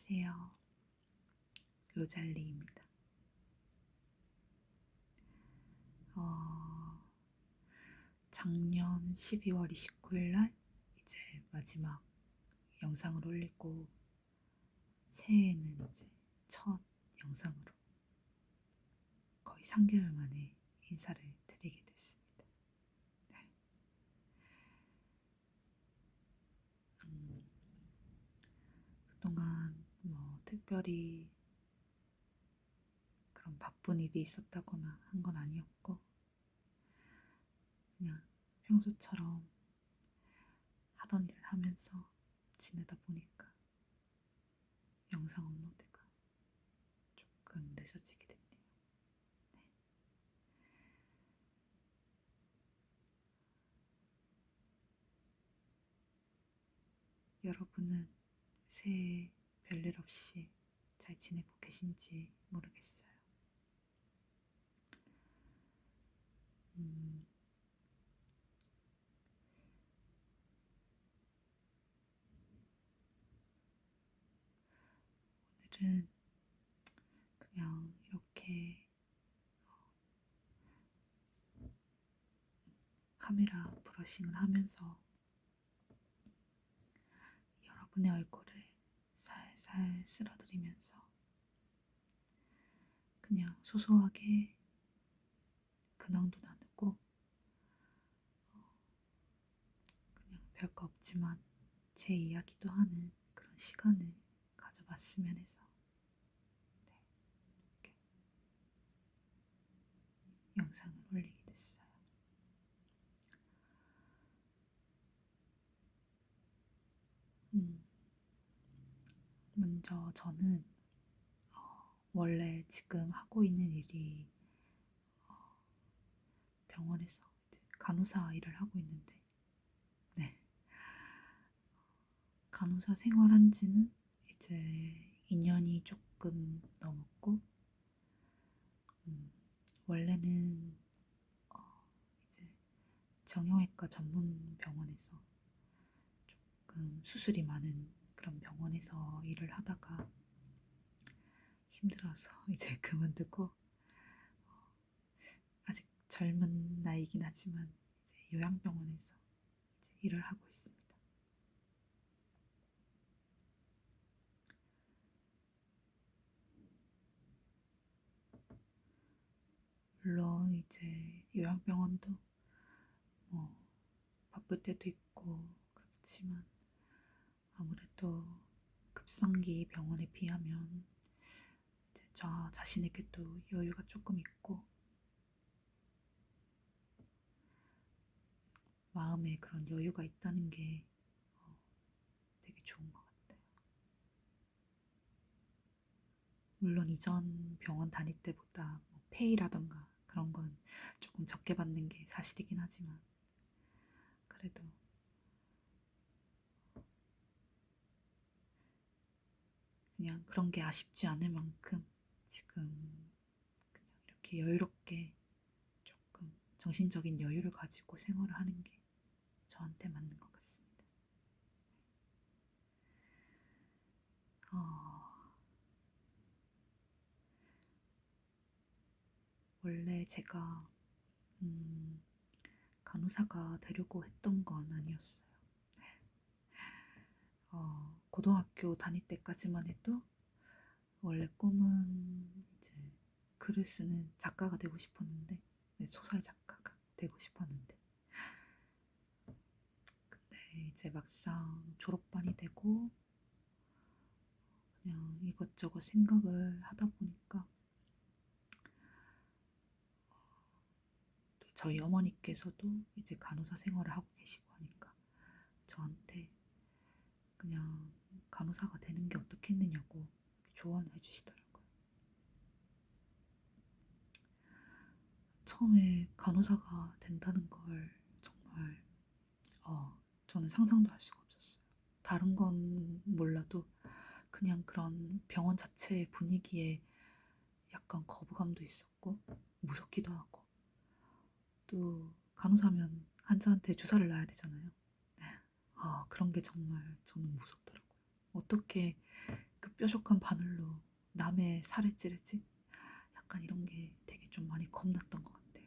안녕하세요. 로잘리입니다. 어, 작년 12월 29일 날 이제 마지막 영상을 올리고 새해에는 이제 첫 영상으로 거의 3개월 만에 인사를 드리게 됐습니다. 네. 음, 그동안 뭐 특별히 그런 바쁜 일이 있었다거나 한 건 아니었고 그냥 평소처럼 하던 일을 하면서 지내다 보니까 영상 업로드가 조금 늦어지게 됐네요. 네. 여러분은 새해 별일 없이 잘 지내고 계신지 모르겠어요. 음, 오늘은 그냥 이렇게 어, 카메라 브러싱을 하면서 여러분의 얼굴을 살살 쓸어드리면서 그냥 소소하게 근황도 나누고 어, 그냥 별거 없지만 제 이야기도 하는 그런 시간을 가져봤으면 해서 네, 이렇게 영상을 올리게 됐어요. 음, 먼저 저는 어, 원래 지금 하고 있는 일이 어, 병원에서 간호사 일을 하고 있는데, 네. 간호사 생활한 지는 이제 2년이 조금 넘었고, 음, 원래는 어, 이제 정형외과 전문 병원에서 조금 수술이 많은 그런 병원에서 일을 하다가 힘들어서 이제 그만두고 어, 아직 젊은 나이긴 하지만 이제 요양병원에서 이제 일을 하고 있습니다. 물론 이제 요양병원도 뭐 바쁠 때도 있고 그렇지만 아무래도 급성기 병원에 비하면 저 자신에게도 여유가 조금 있고 마음에 그런 여유가 있다는 게 어, 되게 좋은 것 같아요. 물론 이전 병원 다닐 때보다 뭐 페이라던가 그런 건 조금 적게 받는 게 사실이긴 하지만 그래도 그냥 그런 게 아쉽지 않을 만큼 지금 그냥 이렇게 여유롭게 조금 정신적인 여유를 가지고 생활을 하는 게 저한테 맞는 것 같습니다. 어, 원래 제가 음, 간호사가 되려고 했던 건 아니었어요. 어, 고등학교 다닐 때까지만 해도 원래 꿈은 이제 글을 쓰는 작가가 되고 싶었는데 네, 소설 작가가 되고 싶었는데. 근데 이제 막상 졸업반이 되고 그냥 이것저것 생각을 하다 보니까 또 저희 어머니께서도 이제 간호사 생활을 하고 계시고 하니까 저한테 그냥 간호사가 되는 게 어떻겠느냐고 조언을 해주시더라고요. 처음에 간호사가 된다는 걸 정말 어, 저는 상상도 할 수가 없었어요. 다른 건 몰라도 그냥 그런 병원 자체의 분위기에 약간 거부감도 있었고 무섭기도 하고 또 간호사면 환자한테 주사를 놔야 되잖아요. 아, 그런 게 정말 저는 무섭더라고요. 어떻게 그 뾰족한 바늘로 남의 살을 찌르지? 약간 이런 게 되게 좀 많이 겁났던 것 같아요.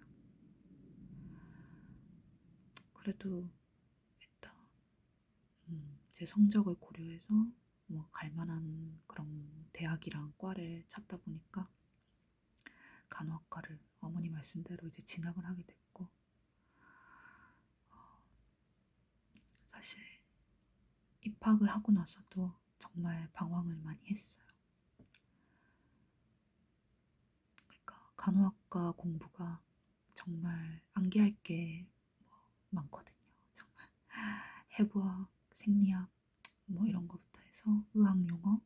그래도 일단 음, 제 성적을 고려해서 뭐 갈만한 그런 대학이랑 과를 찾다 보니까 간호학과를 어머니 말씀대로 이제 진학을 하게 됐고 어, 사실 입학을 하고 나서도 정말 방황을 많이 했어요. 그러니까 간호학과 공부가 정말 암기할 게 뭐 많거든요. 정말 해부학, 생리학 뭐 이런 거부터 해서 의학 용어.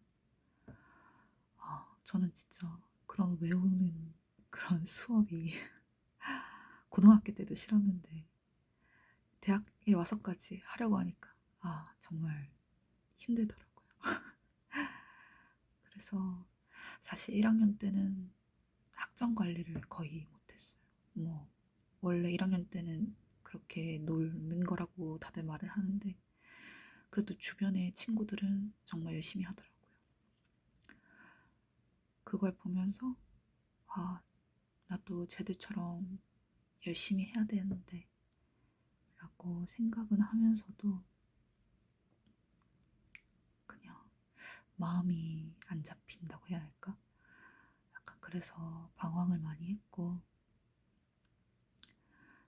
아, 저는 진짜 그런 외우는 그런 수업이 고등학교 때도 싫었는데 대학에 와서까지 하려고 하니까 아 정말 힘들더라고요. 그래서 사실 1학년 때는 학점 관리를 거의 못했어요. 뭐 원래 1학년 때는 그렇게 놀는 거라고 다들 말을 하는데 그래도 주변의 친구들은 정말 열심히 하더라고요. 그걸 보면서 아 나도 쟤들처럼 열심히 해야 되는데 라고 생각은 하면서도 그냥 마음이 안 잡힌다고 해야 할까? 약간 그래서 방황을 많이 했고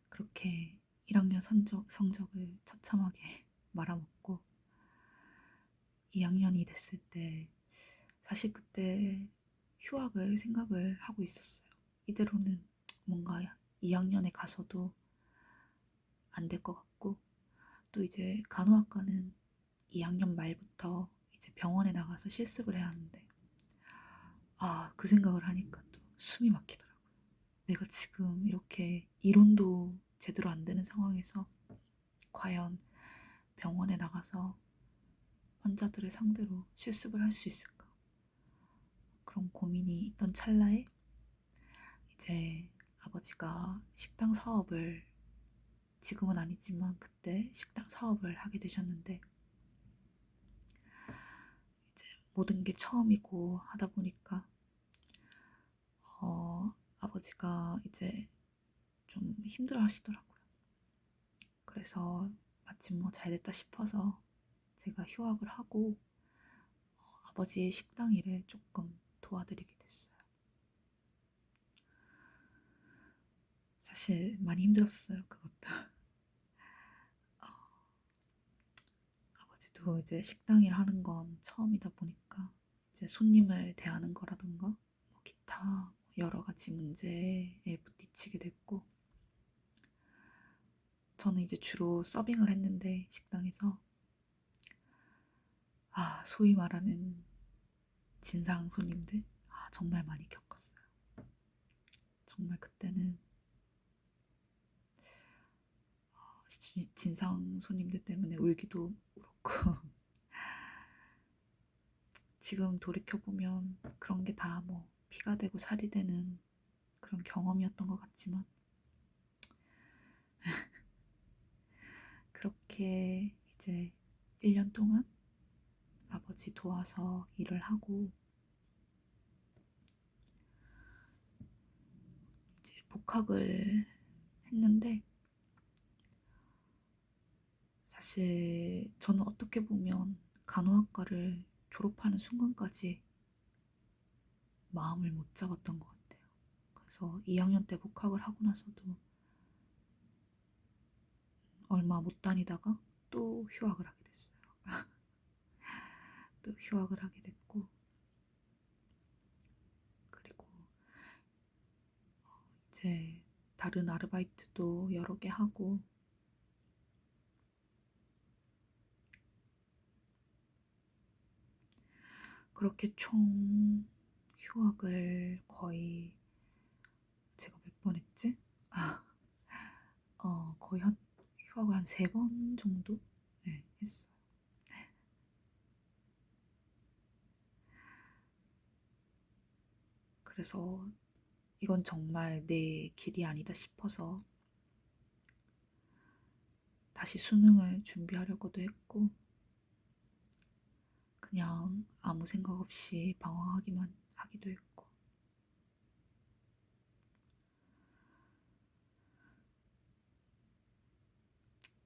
그렇게 1학년 성적, 성적을 처참하게 말아먹고 2학년이 됐을 때 사실 그때 휴학을 생각을 하고 있었어요. 이대로는 뭔가 2학년에 가서도 안 될 것 같고 또 이제 간호학과는 2학년 말부터 병원에 나가서 실습을 해야 하는데 아, 그 생각을 하니까 또 숨이 막히더라고요. 내가 지금 이렇게 이론도 제대로 안 되는 상황에서 과연 병원에 나가서 환자들을 상대로 실습을 할 수 있을까? 그런 고민이 있던 찰나에 이제 아버지가 식당 사업을 지금은 아니지만 그때 식당 사업을 하게 되셨는데 이제 모든 게 처음이고 하다 보니까 어, 아버지가 이제 좀 힘들어 하시더라고요. 그래서 마침 뭐 잘 됐다 싶어서 제가 휴학을 하고 어, 아버지의 식당 일을 조금 도와드리게 됐어요. 사실 많이 힘들었어요, 그것도. 어, 아버지도 이제 식당 일 하는 건 처음이다 보니까 이제 손님을 대하는 거라든가 뭐 기타 여러 가지 문제에 부딪히게 됐고 저는 이제 주로 서빙을 했는데 식당에서 아 소위 말하는 진상 손님들 아 정말 많이 겪었어요. 정말 그때는 어, 진상 손님들 때문에 울기도 울었고 지금 돌이켜 보면 그런 게 다 뭐 피가 되고 살이 되는 그런 경험이었던 것 같지만 그렇게 이제 1년 동안 아버지 도와서 일을 하고 이제 복학을 했는데 사실 저는 어떻게 보면 간호학과를 졸업하는 순간까지 마음을 못 잡았던 것 같아요. 그래서 2학년 때 복학을 하고 나서도 얼마 못 다니다가 또 휴학을 하게 됐어요. 또 휴학을 하게 됐고 그리고 어, 이제 다른 아르바이트도 여러 개 하고 그렇게 총 휴학을 거의 제가 몇 번 했지? 아, 어, 거의 한 휴학을 한 세 번 정도 네, 했어요. 그래서 이건 정말 내 길이 아니다 싶어서 다시 수능을 준비하려고도 했고 그냥 아무 생각 없이 방황하기만 하기도 했고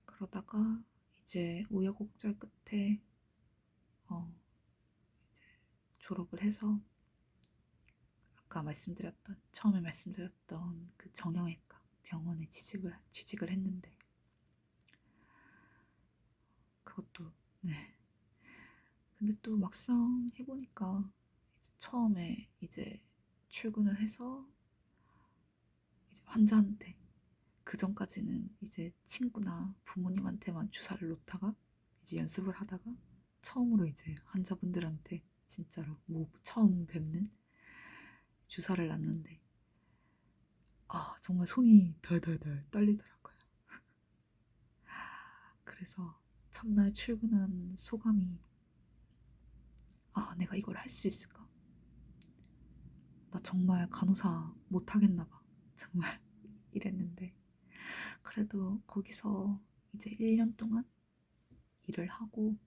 그러다가 이제 우여곡절 끝에 어 이제 졸업을 해서 아까 말씀드렸던 처음에 말씀드렸던 그 정형외과 병원에 취직을 취직을 했는데 그것도 네. 근데 또 막상 해보니까 이제 처음에 이제 출근을 해서 이제 환자한테 그 전까지는 이제 친구나 부모님한테만 주사를 놓다가 이제 연습을 하다가 처음으로 이제 환자분들한테 진짜로 뭐 처음 뵙는 주사를 놨는데 아 정말 손이 덜덜덜 떨리더라고요. 그래서 첫날 출근한 소감이 아 내가 이걸 할 수 있을까? 나 정말 간호사 못하겠나 봐. 정말 이랬는데 그래도 거기서 이제 1년 동안 일을 하고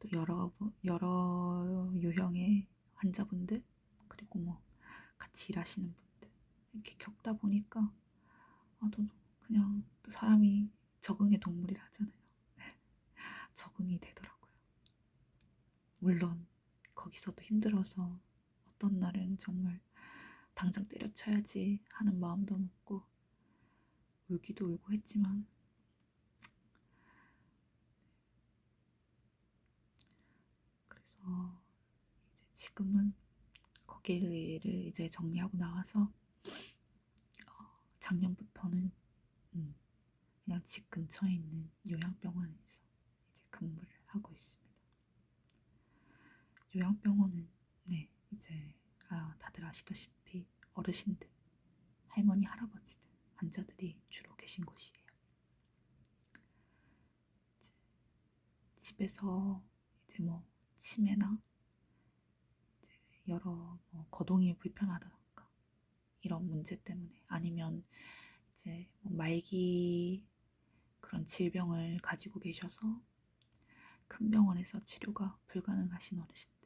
또 여러 여러 유형의 환자분들 그리고 뭐 같이 일하시는 분들 이렇게 겪다 보니까 아, 또 그냥 또 사람이 적응의 동물이라 하잖아요. 네. 적응이 되더라고요. 물론 거기서도 힘들어서 어떤 날은 정말 당장 때려쳐야지 하는 마음도 먹고 울기도 울고 했지만 그래서 이제 지금은 거기를 이제 정리하고 나와서 어, 작년부터는 음, 그냥 집 근처에 있는 요양병원에서 이제 근무를 하고 있습니다. 요양병원은 네 이제 아, 다들 아시다시피 어르신들, 할머니, 할아버지들, 환자들이 주로 계신 곳이에요. 이제 집에서 이제 뭐 치매나 이제 여러 뭐 거동이 불편하다던가 이런 문제 때문에 아니면 이제 뭐 말기 그런 질병을 가지고 계셔서 큰 병원에서 치료가 불가능하신 어르신들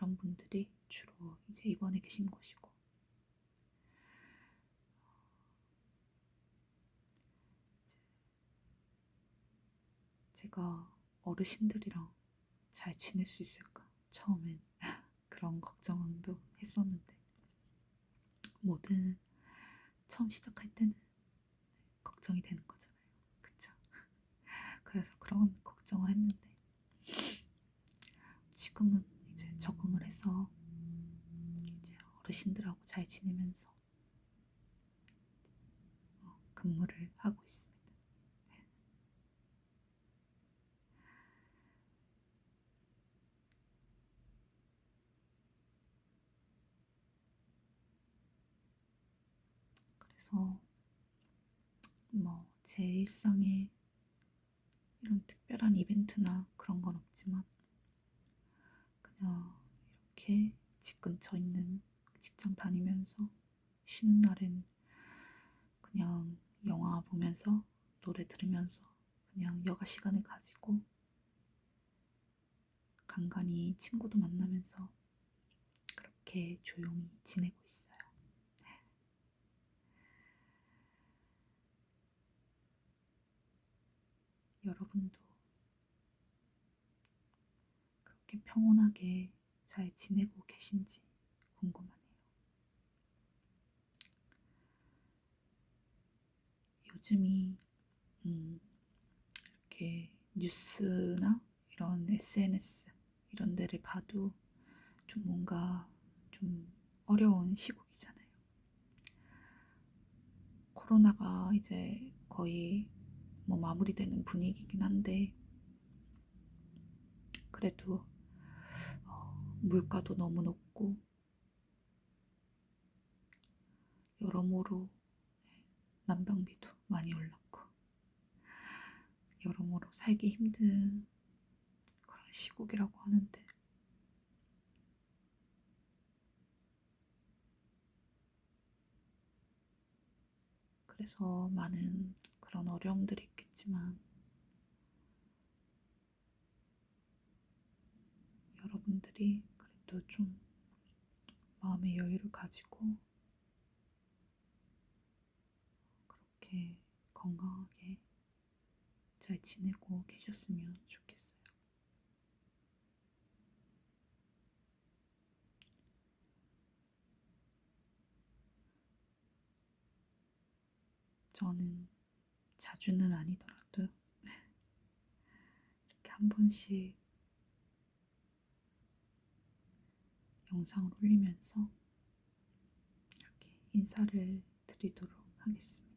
그런 분들이 주로 이제 입원해 계신 곳이고. 제가 어르신들이랑 잘 지낼 수 있을까? 처음엔 그런 걱정도 했었는데. 뭐든 처음 시작할 때는 걱정이 되는 거잖아요. 그쵸? 그래서 그런 걱정을 했는데 지금은 이제 적응을 해서 이제 어르신들하고 잘 지내면서 어, 근무를 하고 있습니다. 그래서 뭐 제 일상에 이런 특별한 이벤트나 그런 건 없지만 그냥 이렇게 집 근처 있는 직장 다니면서 쉬는 날엔 그냥 영화 보면서 노래 들으면서 그냥 여가 시간을 가지고 간간히 친구도 만나면서 그렇게 조용히 지내고 있어요. 여러분도 그렇게 평온하게 잘 지내고 계신지 궁금하네요. 요즘이 음, 이렇게 뉴스나 이런 SNS 이런 데를 봐도 좀 뭔가 좀 어려운 시국이잖아요. 코로나가 이제 거의 뭐 마무리되는 분위기긴 한데 그래도 어, 물가도 너무 높고 여러모로 난방비도 많이 올랐고 여러모로 살기 힘든 그런 시국이라고 하는데 그래서 많은 그런 어려움들이 있겠지만 분들이 그래도 좀 마음의 여유를 가지고 그렇게 건강하게 잘 지내고 계셨으면 좋겠어요. 저는 자주는 아니더라도 이렇게 한 번씩 영상을 올리면서 이렇게 인사를 드리도록 하겠습니다.